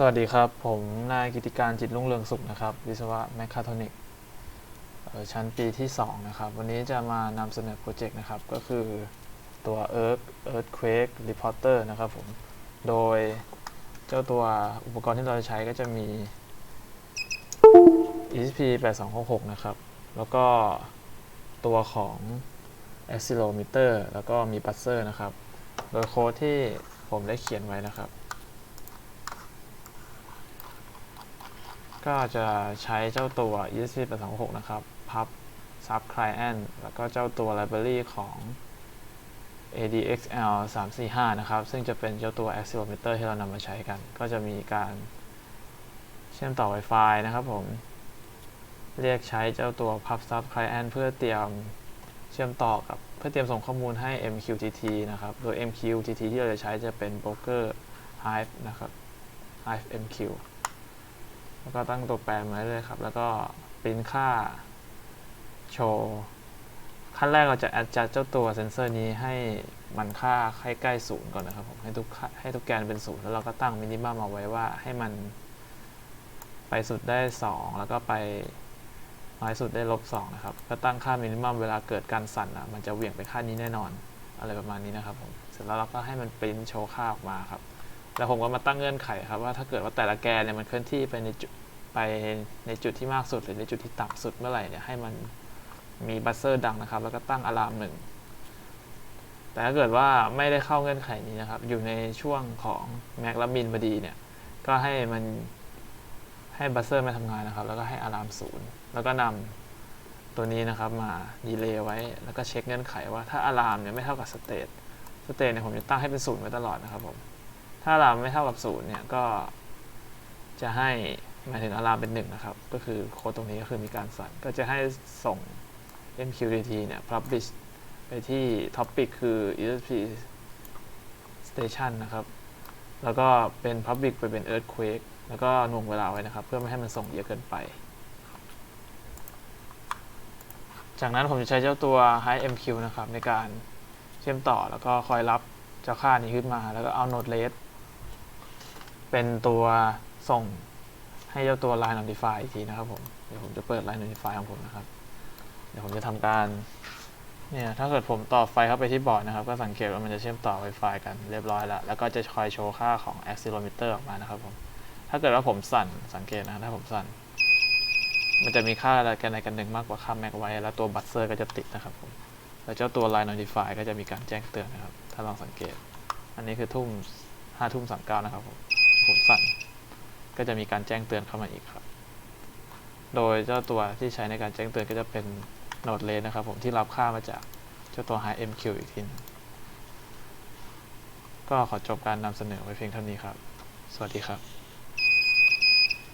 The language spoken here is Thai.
สวัสดีครับ ผมนายกิติการจิตรุ่งเรืองสุขนะครับ วิศวะแมคคาทรอนิกชั้นปีที่ 2 นะครับ วันนี้จะมานำเสนอโปรเจกต์นะครับ ก็คือตัว Earth Earthquake Reporter นะครับผม โดยเจ้าตัวอุปกรณ์ที่เราจะใช้ก็จะมี ESP 8266 นะครับ แล้วก็ตัวของ accelerometer แล้วก็มี buzzer นะครับ โดยโค้ดที่ผมได้เขียนไว้นะครับ ก็จะใช้เจ้าตัว ESP 826 นะครับ พับ sub client แล้วก็เจ้าตัว library ของ ADXL 345 นะครับ ซึ่งจะเป็นเจ้าตัว accelerometer ที่เรานำมาใช้กัน ก็จะมีการเชื่อมต่อ Wi-Fi นะครับผม เรียกใช้เจ้าตัว pub sub client เพื่อเตรียมเชื่อมต่อกับเพื่อเตรียมส่งข้อมูลให้ MQTT นะครับ โดย MQTT ที่เราจะใช้จะเป็น broker Hive นะครับ Hive MQ แล้วก็ตั้งตัวแปรมาเรื่อยครับ แล้วก็ปริ้นค่าโชว์ ขั้นแรกเราจะ adjust เจ้าตัวเซนเซอร์นี้ให้มันค่าให้ใกล้ศูนย์ก่อนนะครับผมให้ทุกค่าให้ทุกแกนเป็นศูนย์แล้วเราก็ตั้งมินิมัมเอาไว้ว่าให้มันไปสุดได้ 2 แล้วก็ไปน้อยสุดได้ลบ2นะครับ ก็ตั้งค่ามินิมัมเวลาเกิดการสั่นอะมันจะเหวี่ยงไปค่านี้แน่นอน อะไรประมาณนี้นะครับผม เสร็จแล้วเราก็ให้มันปริ้นโชว์ค่าออกมาครับ แล้วผมก็มาตั้งเงื่อนไขครับว่าถ้าเกิดว่าแต่ละแกนเนี่ยมันเคลื่อนที่ไปในจุดไปในจุดที่มากสุด หรือในจุดที่ต่ำสุดเมื่อไหร่เนี่ยให้มันมีบัซเซอร์ดังนะครับ แล้วก็ตั้งอะลามหนึ่งแต่ถ้าเกิดว่าไม่ได้เข้าเงื่อนไขนี้นะครับ อยู่ในช่วงของแม็กและมินพอดีเนี่ย ก็ให้มันให้บัซเซอร์ไม่ทำงานนะครับ แล้วก็ให้อะลามศูนย์แล้วก็นำตัวนี้นะครับมาดีเลย์ไว้ แล้วก็เช็คเงื่อนไขว่าถ้าอะลามเนี่ยไม่เท่ากับสเตทสเตทเนี่ยผมจะตั้งให้เป็นศูนย์ไว้ตลอดนะครับผม ถ้าอะลามไม่เท่ากับศูนย์เนี่ยก็จะให้หมายถึงอะลามเป็นหนึ่งนะครับ ก็คือโค้ดตรงนี้ก็คือมีการสั่นก็จะให้ส่ง MQTT เนี่ย publish ไปที่ topic คือ ESP station นะครับ แล้วก็เป็น public ไปเป็น earthquake แล้วก็หน่วงเวลาไว้นะครับ เพื่อไม่ให้มันส่งเยอะเกินไป จากนั้นผมจะใช้เจ้าตัว High MQ นะครับ ในการเชื่อมต่อแล้วก็คอยรับเจ้าค่านี้ขึ้นมา แล้วก็เอา node RED เป็นตัวส่งให้เจ้าตัว line notify อีกทีนะครับผมเดี๋ยวผมจะเปิด line notify ของผมนะครับ เดี๋ยวผมจะทำการเนี่ยถ้าเกิดผมต่อไฟเข้าไปที่บอร์ดนะครับ ก็สังเกตว่ามันจะเชื่อมต่อ Wi-Fi กันเรียบร้อยแล้ว แล้วก็จะคอยโชว์ค่าของ accelerometer ออกมานะครับผมถ้าเกิดว่าผมสั่นสังเกตนะถ้าผมสั่น มันจะมีค่าอะไรกันในกันหนึ่งมากกว่าค่าแม็กไว้ แล้วตัวบัตเซอร์ก็จะติดนะครับผมแล้วเจ้าตัว line notify ก็จะมีการแจ้งเตือนนะครับ ถ้าลองสังเกต อันนี้คือทุ่มห้าทุ่มสามเก้านะครับผม ผมสั่น ก็จะมีการแจ้งเตือนเข้ามาอีกครับ โดยเจ้าตัวที่ใช้ในการแจ้งเตือนก็จะเป็นโนดเลนนะครับผมที่รับค่ามาจากเจ้าตัว High MQ อีกทีนึงก็ขอจบการนำเสนอไว้เพียงเท่านี้ครับ สวัสดีครับ